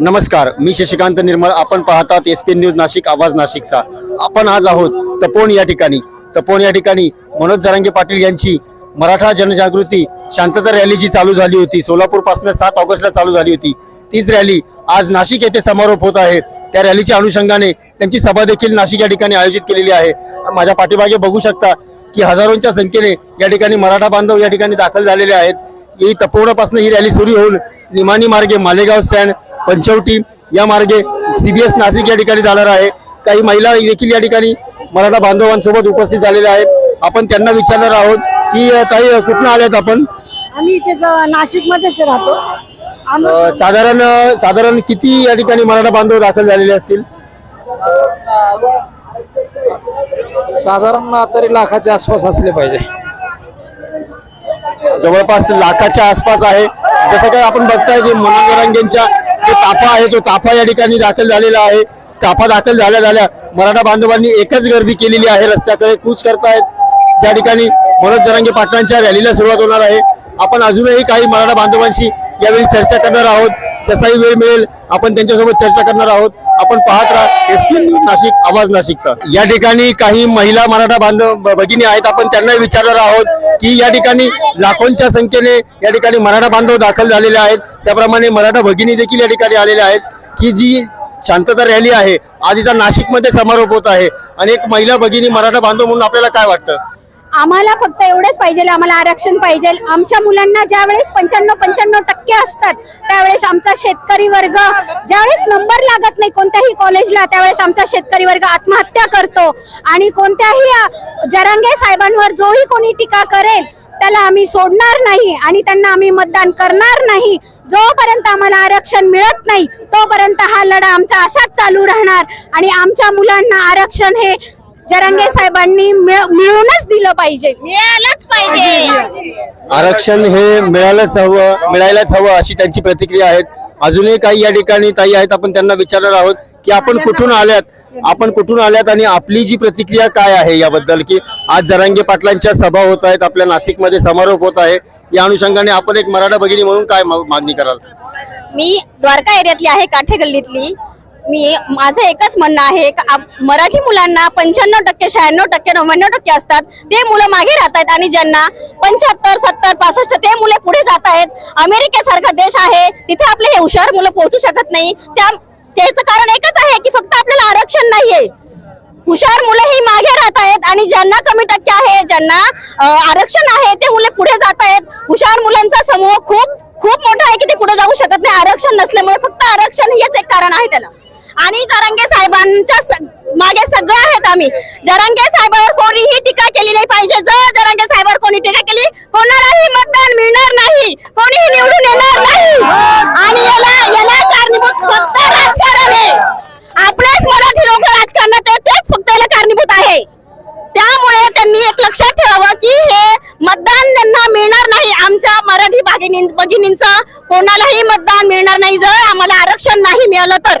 नमस्कार मी शशिकांत निर्मळ. आपण पाहतात एस पी न्यूज नाशिक आवाज नाशिकचा. आपण आज आहोत तपोन या ठिकाणी. तपोन या ठिकाणी मनोज जरांगे पाटील यांची मराठा जनजागृती शांतता रॅली जी चालू झाली होती सोलापूरपासून सात ऑगस्टला चालू झाली होती. तीच रॅली आज नाशिक येथे समारोप होत आहे. त्या रॅलीच्या अनुषंगाने त्यांची सभा देखील नाशिक या ठिकाणी आयोजित केलेली आहे. माझ्या पाठीमागे बघू शकता की हजारोंच्या संख्येने या ठिकाणी मराठा बांधव या ठिकाणी दाखल झालेले आहेत. ही तपोवनापासून ही रॅली सुरू होऊन निमाणी मार्गे मालेगाव स्टँड पंचवटी या मार्गे सीबीएस नाशिक या ठिकाणी जाणार आहे. काही महिला देखील या ठिकाणी मराठा बांधवांसोबत उपस्थित झालेल्या आहेत. आपण त्यांना विचारणार आहोत की ताई कुठनं आल्यात आपण? आम्ही इथे नाशिक मध्येच राहतो. साधारण साधारण किती या ठिकाणी मराठा बांधव दाखल झालेले असतील? साधारण तरी लाखाच्या आसपास असले पाहिजे. जवळपास लाखाच्या आसपास आहे. जसं काय आपण बघताय की मनोरंजनच्या जो ताफा आहे तो ताफा या ठिकाणी दाखल झालेला आहे. ताफा दाखल झाल्या झाल्या मराठा बांधवांनी एकच गर्दी केलेली आहे रस्त्याकडे. कूच करतायत. ज्या ठिकाणी मनोज जरांगे पाटलांच्या रॅलीला सुरुवात होणार आहे. आपण अजूनही काही मराठा बांधवांशी यावेळी चर्चा करणार आहोत. तसाही वेळ मिळेल आपण त्यांच्यासोबत चर्चा करणार आहोत. आपण पाहत राहा एस न्यूज नाशिक आवाज नाशिकचा. या ठिकाणी काही महिला मराठा बांधव भगिनी आहेत आपण त्यांना विचारणार आहोत की या ठिकाणी लाखोंच्या संख्येने या ठिकाणी मराठा बांधव दाखल झालेले आहेत. त्याप्रमाणे मराठा भगिनी देखील या ठिकाणी आलेल्या आहेत की जी शांतता रॅली आहे आज इथं नाशिकमध्ये समारोप होत आहे. आणि एक महिला भगिनी मराठा बांधव म्हणून आपल्याला काय वाटतं? आम्हाला फक्त एवढेच पाहिजे आम्हाला आरक्षण पाहिजे. आमच्या मुलांना ज्या वेळेस पंच्याण्णव पंच्याण्णव टक्के असतात त्यावेळेस आमचा शेतकरी वर्ग ज्यावेळेस नंबर लागत नाही कोणत्याही कॉलेजला त्यावेळेस आमचा शेतकरी वर्ग आत्महत्या करतो. आणि कोणत्याही जरंगे जरांगे साहेबांवर जोही कोणी टीका करेल त्याला आम्ही सोडणार नाही आणि त्यांना आम्ही मतदान करणार नाही. जोपर्यंत आम्हाला आरक्षण मिळत नाही तोपर्यंत हा लढा आमचा असाच चालू राहणार. आणि आमच्या मुलांना आरक्षण हे जरांगे साहेबांनी मिळ- मिळूनच दिलं पाहिजे. मिळालंच पाहिजे. आरक्षण हे मिळायलाच हवं मिळायलाच हवं अशी त्यांची प्रतिक्रिया आहे अजूनही काही या ठिकाणी ताई आहेत आपण त्यांना विचारणार आहोत की आपण कुठून आल्यात? आपण कुठून आल्यात आणि आपली जी प्रतिक्रिया काय आहे याबद्दल? की आज जरांगे पाटलांच्या सभा होत आहेत आपल्या नाशिकमध्ये समारोप होत आहे. या अनुषंगाने आपण एक मराठा भगिनी म्हणून काय मागणी कराल? मी द्वारका एरियातली आहे काठे गल्लीतली मी माझं एकच म्हणणं आहे का मराठी मुलांना पंच्याण्णव टक्के शहाण्णव टक्के नव्याण्णव टक्के असतात. ते मुलं मागे राहत आहेत आणि ज्यांना पंच्याहत्तर सत्तर पासष्ट ते मुले पुढे जात आहेत अमेरिकेसारखा देश आहे तिथे आपले हे हुशार मुलं पोहोचू शकत नाही. त्या त्याचं कारण एकच आहे की फक्त आपल्याला आरक्षण नाहीये. हुशार मुलं ही मागे राहत आहेत आणि ज्यांना कमी टक्के आहे ज्यांना आरक्षण आहे ते मुले पुढे जात आहेत हुशार मुलांचा समूह खूप खूप मोठा आहे की ते पुढे जाऊ शकत नाही. आरक्षण नसल्यामुळे फक्त आरक्षण हेच एक कारण आहे त्याला. आणि जरंगे साहेबांच्या मागे सगळं आहेत आम्ही. जरंगे साहेबांवर कोणीही टीका केली नाही पाहिजे. जर जरंगे साहेबांवर कोणी टीका केली कोणालाही मतदान मिळणार नाही. कोणीही निवडून येणार नाही. आणि याला याला कारणीभूत फक्त राजकारण आहे. आपलेच मराठी लोक राजकारणात तेच फक्त याला कारणीभूत आहे. त्यामुळे त्यांनी एक लक्षात ठेवावं की हे मतदान त्यांना मिळणार नाही. आमच्या मराठी भगिनी भगिनींचं कोणालाही मतदान मिळणार नाही. जर आम्हाला आरक्षण नाही मिळालं तर.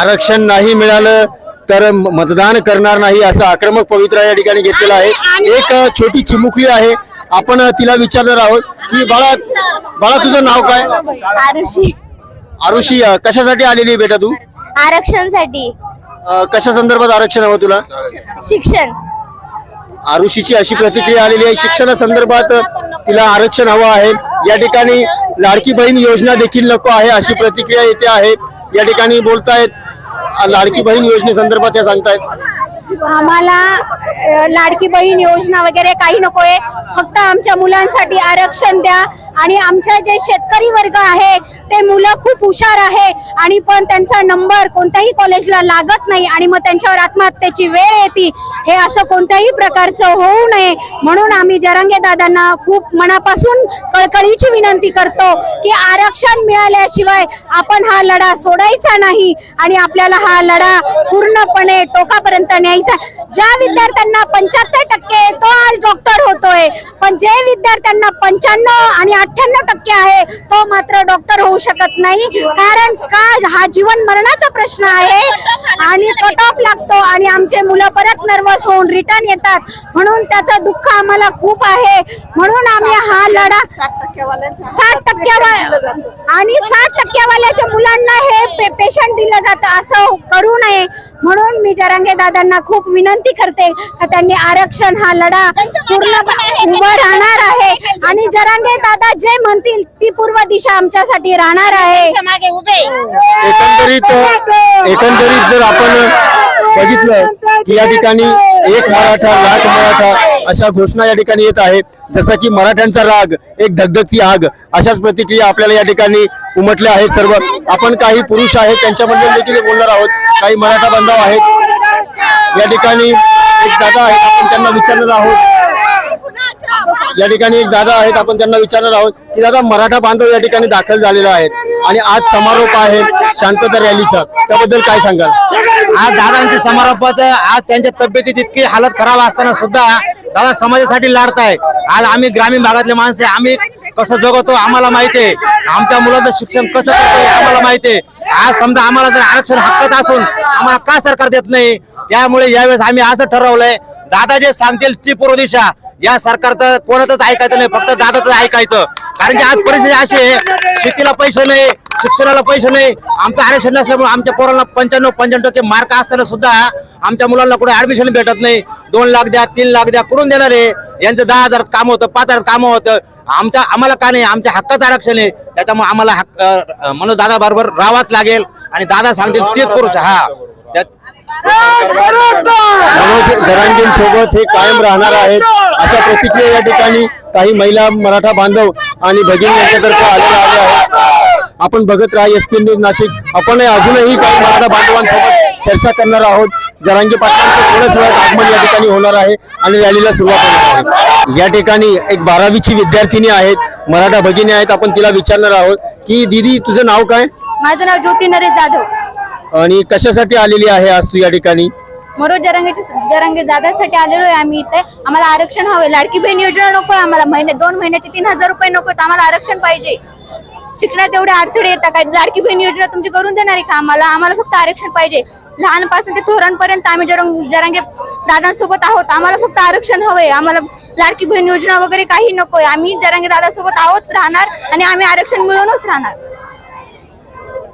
आरक्षण नाही मिळालं तर मतदान करणार नाही असं आक्रमक पवित्रा या ठिकाणी घेतलेला आहे. एक छोटी चिमुकली आहे. आपण तिला विचारणार आहोत की बाळा बाळा तुझं नाव काय? आरुषी. आरुषी कशासाठी आलेली आहे बेटा तू? आरक्षणसाठी. कशा संदर्भात आरक्षण हवं तुला? शिक्षण. आरुषीची अशी प्रतिक्रिया आलेली आहे. शिक्षणासंदर्भात तिला आरक्षण हवं आहे. या ठिकाणी लाडकी बहीण योजना देखील नको आहे अशी प्रतिक्रिया येते आहे. या ठिकाणी बोलतायत लाडकी बहीण योजनेसंदर्भात त्या सांगतायत. आम्हाला लाडकी बहीण योजना वगैरे काही नकोय फक्त आमच्या मुलांसाठी आरक्षण द्या आणि आमच्या जे शेतकरी वर्ग आहे ते मुलं खूप हुशार आहे आणि पण त्यांचा नंबर कोणत्याही कॉलेजला लागत नाही आणि मग त्यांच्यावर आत्महत्येची वेळ येते. हे असं कोणत्याही प्रकारचं होऊ नये. म्हणून आम्ही जरांगे दादांना खूप मनापासून कळकळीची विनंती करतो की आरक्षण मिळाल्याशिवाय आपण हा लढा सोडायचा नाही आणि आपल्याला हा लढा पूर्णपणे टोकापर्यंत न्यायचा. ज्या विद्यार्थ्यांना पंच्याहत्तर टक्के तो आज डॉक्टर होतोय. पण जे विद्यार्थ्यांना पंच्याण्णव आणि अठ्ठ्याण्णव टक्के आहे तो मात्र डॉक्टर होऊ शकत नाही. कारण का? हा जीवन मरणाचा प्रश्न आहे आणि कट ऑफ लागतो आणि आमचे मुलं परत नर्वस होऊन रिटर्न येतात. म्हणून त्याचं दुःख आम्हाला खूप आहे. म्हणून आम्ही हा लढा साठ टक्क्यावा आणि साठ टक्क्यावाल्याच्या मुलांना हे पेशंट दिलं जातं असं करू नये. म्हणून मी जरांगे दादांना खूप विनंती करते. त्यांनी आरक्षण हा लढा पूर्ण उभं राहणार आहे. आणि जरांगे दादा जे म्हणतील ती पूर्व दिशा आमच्यासाठी राहणार आहे. एकंदरीत एकंदरीत जर आपण बघितलं की या ठिकाणी एक मराठा लाख मराठा अशा घोषणा या ठिकाणी येत आहे जसं की मराठ्यांचा राग एक धगधगती आग अशाच प्रतिक्रिया आपल्याला या ठिकाणी उमटल्या आहेत. सर्व आपण काही पुरुष आहेत त्यांच्याबद्दल देखील बोलणार आहोत. काही मराठा बांधव आहेत या ठिकाणी एक दादा आहेत आपण त्यांना विचारणार आहोत. या ठिकाणी एक दादा आहेत आपण त्यांना विचारणार आहोत की दादा मराठा बांधव या ठिकाणी दाखल झालेला आहेत आणि आज समारोप आहे शांतता रॅलीचा. त्याबद्दल काय सांगाल? आज दादांच्या समारोपात आज त्यांच्या तब्येती इतकी हालत खराब असताना सुद्धा दादा समाजासाठी लढताय. आज आम्ही ग्रामीण भागातले माणसे आम्ही कसं जगवतो आम्हाला माहिती आहे. आमच्या मुलाचं शिक्षण कसं आम्हाला माहिती आहे. आज समजा आम्हाला जर आरक्षण हक्कात असून आम्हाला का सरकार देत नाही? त्यामुळे यावेळेस आम्ही असं ठरवलंय दादा जे सांगतील ती पूर्व दिशा. या सरकारचं कोणातच ऐकायचं नाही फक्त दादाच ऐकायचं. कारण की आज परिस्थिती अशी आहे शेतीला पैसे नाही शिक्षणाला पैसे नाही आमचं आरक्षण नसल्यामुळे आमच्या पोरांना पंच्याण्णव पंच्याण्णव टक्के मार्क असताना सुद्धा आमच्या मुलांना कुठे ऍडमिशन भेटत नाही. दोन लाख द्या तीन लाख द्या कुठून देणार आहे? यांचं दहा हजार काम होतं पाच हजार काम होतं. आमच्या आम्हाला का नाही आमच्या हक्काचं आरक्षण आहे. त्याच्यामुळे आम्हाला हक्क म्हणून दादा बरोबर राहावाच लागेल. आणि दादा सांगतील तेच पुरुष हा. त्यात मनोज जरांगींसोबत हे कायम राहणार आहेत. अशा प्रतिक्रिया या ठिकाणी काही महिला मराठा बांधव आणि भगिनी यांच्यातर्फे आलेल्या आल्या आहेत. आपण बघत राहा एस पी न्यूज नाशिक. आपण अजूनही काही मराठा बांधवांसोबत चर्चा करणार आहोत. जरांगी पाटलांचं थोड्याच वेळात आगमन या ठिकाणी होणार आहे आणि रॅलीला सुरुवात होणार आहे. या ठिकाणी एक बारावीची विद्यार्थिनी आहेत मराठा भगिनी आहेत. आपण तिला विचारणार आहोत की दीदी तुझं नाव काय? माझं नाव ज्योती नरेश जाधव. आणि कशासाठी आलेली आहे आज तू या ठिकाणी? मनोज जरांगेच्या जरांगे दादासाठी आलेलो आहे आम्ही इथे. आम्हाला आरक्षण हवे लाडकी बहीण योजना नको आहे आम्हाला. महिने दोन महिन्याचे तीन हजार रुपये नको आम्हाला आरक्षण पाहिजे. शिक्षणात एवढे अडथळे येतात काय लाडकी बहीण योजना तुमची करून देणार आहे का आम्हाला? आम्हाला फक्त आरक्षण पाहिजे. लहानपासून ते थोरांपर्यंत आम्ही जरंग जरांगे दादांसोबत आहोत. आम्हाला फक्त आरक्षण हवंय. आम्हाला लाडकी बहीण योजना वगैरे काही नकोय. आम्ही जरांगे दादासोबत आहोत राहणार आणि आम्ही आरक्षण मिळवूनच राहणार.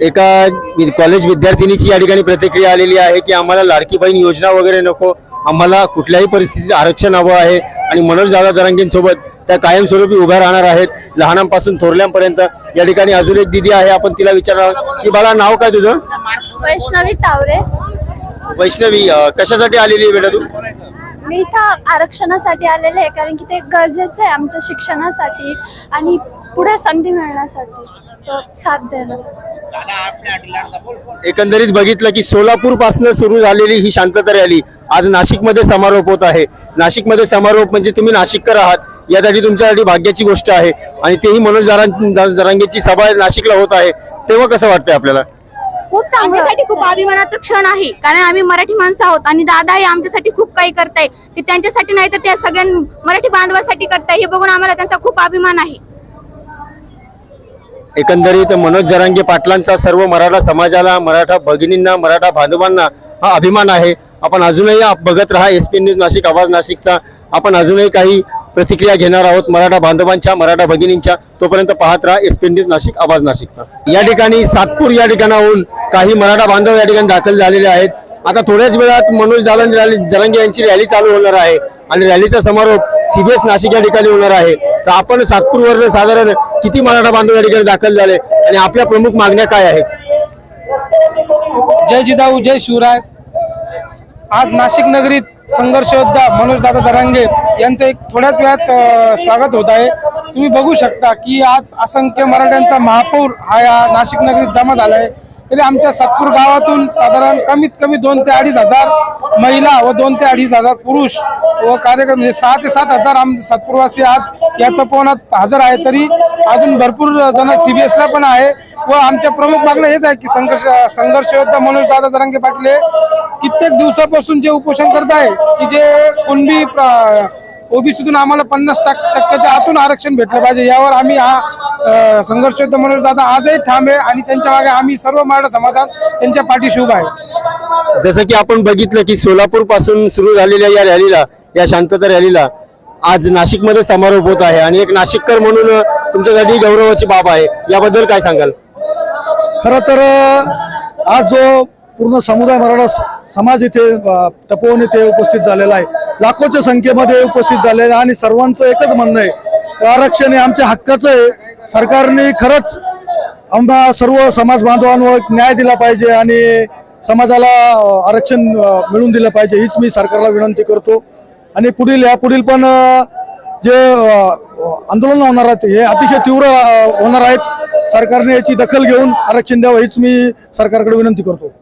एका कॉलेज विद्यार्थिनीची या ठिकाणी प्रतिक्रिया आलेली आहे की आम्हाला लाडकी बहीण योजना वगैरे नको आम्हाला कुठल्याही परिस्थितीत आरक्षण हवं आहे आणि मनोज दादा दरांगेंसोबत त्या कायमस्वरूपी उभ्या राहणार आहेत. लहानांपासून थोरल्यांपर्यंत या ठिकाणी अजून एक दिदी आहे. आपण तिला विचारणार आहोत की बाळा नाव काय तुझं? वैष्णवी तावरे. वैष्णवी कशासाठी आलेली आहे बेटा तू? मी इथं आरक्षणासाठी आलेले आहे कारण की ते गरजेचं आहे आमच्या शिक्षणासाठी आणि पुढे संधी मिळण्यासाठी. साथ एकंदरीत बघितलं की सोलापूरपासून सुरू झालेली ही शांतता रॅली आज नाशिकमध्ये समारोप होत आहे. नाशिकमध्ये समारोप म्हणजे तुम्ही नाशिककर आहात. यासाठी तुमच्यासाठी भाग्याची गोष्ट आहे. आणि तेही मनोज जरां जरांगेची सभा नाशिकला होत आहे. तेव्हा कसं वाटतंय आपल्याला? खूप आमच्यासाठी खूप अभिमानाचा क्षण आहे. कारण आम्ही मराठी माणसं आहोत आणि दादा हे आमच्यासाठी खूप काही करताय ते त्यांच्यासाठी नाही तर त्या सगळ्या मराठी बांधवासाठी करताय हे बघून आम्हाला त्यांचा खूप अभिमान आहे. एकंदरीत मनोज जरांगे पाटलांचा सर्व मराठा समाजाला मराठा भगिनींना मराठा बांधवांना हा अभिमान आहे. आपण अजूनही बघत राहा एस पी न्यूज नाशिक आवाज नाशिकचा. आपण अजूनही काही प्रतिक्रिया घेणार आहोत मराठा बांधवांच्या मराठा भगिनींच्या. तोपर्यंत पाहत राहा एस पी न्यूज नाशिक आवाज नाशिकचा. या ठिकाणी सातपूर या ठिकाणाहून काही मराठा बांधव या ठिकाणी दाखल झालेले आहेत. आता थोड्याच वेळात मनोज दादा जरांगे यांची रॅली चालू होणार आहे. आणि रॅलीचा समारोप सीबीएस नाशिक या ठिकाणी होणार आहे. तर आपण सातपूरवर साधारण किती मराठा बांधव या ठिकाणी दाखल झाले आणि आपल्या प्रमुख मागण्या काय आहेत? जय जिजाऊ जय शिवराय. आज नाशिक नगरीत संघर्ष योद्धा मनोज दादा दरांगे यांचं एक थोड्याच वेळात स्वागत होत आहे. तुम्ही बघू शकता की आज असंख्य मराठ्यांचा महापौर हा या नाशिक नगरीत जमा झाला आहे तरी आमच्या सातपूर गावातून साधारण कमीत कमी दोन ते अडीच हजार महिला व दोन ते अडीच हजार पुरुष व कार्यक्रम म्हणजे सहा ते सात हजार आम सातपूरवासी आज या तपोवनात हजर आहे तरी अजून भरपूर जण सीबीएसला पण आहे. व आमच्या प्रमुख मागणं हेच आहे की संघर्ष संघर्ष योद्धा मनोज दादा जरांगे पाटील हे कित्येक दिवसापासून जे उपोषण करत आहे की जे कुणबी ओबीसीतून आम्हाला पन्नास टक टक्क्याच्या आतून आरक्षण भेटलं पाहिजे यावर आम्ही हा अ, संघर्ष योद्धा मनोज दादा आजही ठाम आहे आणि त्यांच्या मागे आम्ही सर्व मराठा समाजात त्यांच्या पाठीशी उभा आहे. जसं की आपण बघितलं की सोलापूरपासून सुरू झालेल्या या रॅलीला या शांतता रॅलीला आज नाशिकमध्ये समारोप होत आहे आणि एक नाशिककर म्हणून तुमच्यासाठी गौरवाची बाब आहे. याबद्दल काय सांगाल? खरं तर आज जो पूर्ण समुदाय मराठा समाज इथे तपोवन इथे उपस्थित झालेला आहे. लाखोच्या संख्येमध्ये उपस्थित झालेला आहे आणि सर्वांचं एकच म्हणणं आहे आरक्षण हे आमच्या हक्काचं आहे. सरकारने खरंच आम्हा सर्व समाज बांधवांवर न्याय दिला पाहिजे आणि समाजाला आरक्षण मिळून मिळवून दिलं पाहिजे. हीच मी सरकारला विनंती करतो. आणि पुढील या पुढील पण जे आंदोलन होणार आहेत. हे अतिशय तीव्र होणार आहेत. सरकारने याची दखल घेऊन आरक्षण द्यावं हीच मी सरकारकडे विनंती करतो.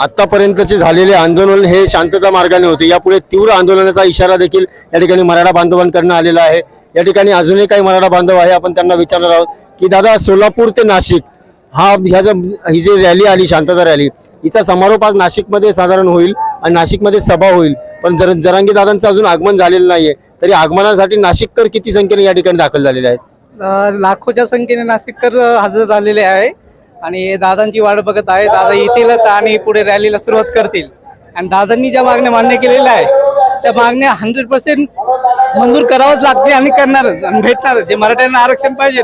आतापर्यंतचे झालेले आंदोलन हे शांतता मार्गाने होते. यापुढे तीव्र आंदोलनाचा इशारा देखील या ठिकाणी मराठा बांधवांकडनं आलेला आहे. या ठिकाणी अजूनही काही मराठा बांधव आहे. आपण त्यांना विचारणार आहोत की दादा सोलापूर ते नाशिक हा ह्या ही जी रॅली आली शांतता रॅली हिचा समारोप आज नाशिकमध्ये साधारण होईल आणि नाशिकमध्ये सभा होईल. पण जर जरांगी दादांचं अजून आगमन झालेलं नाहीये तरी आगमनासाठी नाशिककर किती संख्येने या ठिकाणी दाखल झालेले आहेत? लाखोच्या संख्येने नाशिककर हजर झालेले आहे. आणि दादांची वाट बघत आहे. दादा येतीलच आणि पुढे रॅलीला सुरुवात करतील. आणि दादांनी ज्या मागण्या मान्य केलेल्या आहे त्या मागण्या हंड्रेड पर्सेंट मंजूर करावंच लागते आणि करणारच. आणि भेटणारच. जे मराठ्यांना आरक्षण पाहिजे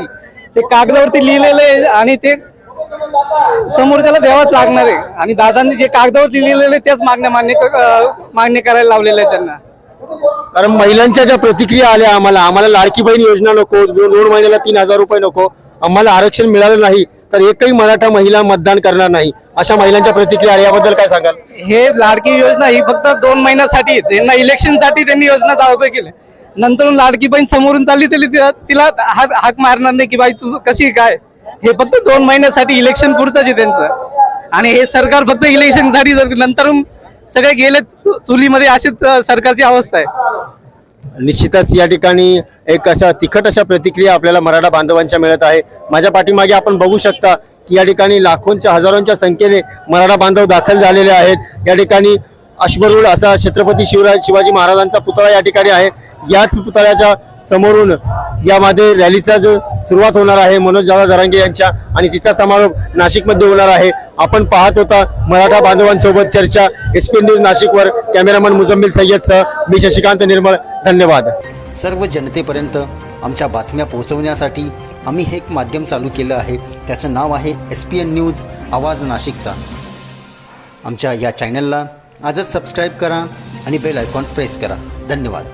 ते कागदावरती लिहिलेलं आहे आणि ते समोर त्याला द्यावाच लागणार आहे. आणि दादांनी जे कागदावरती लिहिलेलं आहे त्याच मागण्या मान्य मान्य करायला लावलेल्या आहे त्यांना. कारण महिलांच्या ज्या प्रतिक्रिया आल्या आम्हाला आम्हाला लाडकी बहीण योजना नको दोन महिन्याला तीन हजार रुपये नको आम्हाला आरक्षण मिळालं नाही तर एकही मराठा महिला मतदान करणार नाही अशा महिलांच्या प्रतिक्रिया याबद्दल काय सांगाल? हे लाडकी योजना ही फक्त दोन महिन्यासाठी त्यांना इलेक्शनसाठी त्यांनी योजना चालू केली. नंतर लाडकी बहीण समोरून चालली तरी तिला तिला हाक हाक मारणार नाही की बाई तू कशी काय? हे फक्त दोन महिन्यासाठी इलेक्शन पुरतच आहे त्यांचं. आणि हे सरकार फक्त इलेक्शनसाठी जर नंतर सगळे गेले चु- चुलीमध्ये अशीच सरकारची अवस्था आहे. निश्चितच या ठिकाणी एक अशा तिखट अशा प्रतिक्रिया आपल्याला मराठा बांधवांच्या मिळत आहे. माझ्या पाठीमागे आपण बघू शकता की या ठिकाणी लाखोंच्या हजारोंच्या संख्येने मराठा बांधव दाखल झालेले आहेत. या ठिकाणी अश्मरूढ असा छत्रपती शिवराज शिवाजी महाराजांचा पुतळा या ठिकाणी आहे. याच पुतळ्याच्या समोरून यामध्ये रॅलीचा जो सुरुवात होणार आहे मनोज दादा दरांगे यांच्या आणि तिचा समारोप नाशिकमध्ये होणार आहे. आपण पाहत होता मराठा बांधवांसोबत चर्चा. एस पी न्यूज नाशिकवर कॅमेरामन मुजम्मिल सय्यदसह मी शशिकांत निर्मळ. धन्यवाद. सर्व जनतेपर्यंत आमच्या बातम्या पोहोचवण्यासाठी आम्ही हे एक माध्यम चालू केलं आहे. त्याचं नाव आहे एस पी एन न्यूज आवाज नाशिकचा. आमच्या या चॅनलला आजच सबस्क्राईब करा आणि बेल आयकॉन प्रेस करा. धन्यवाद.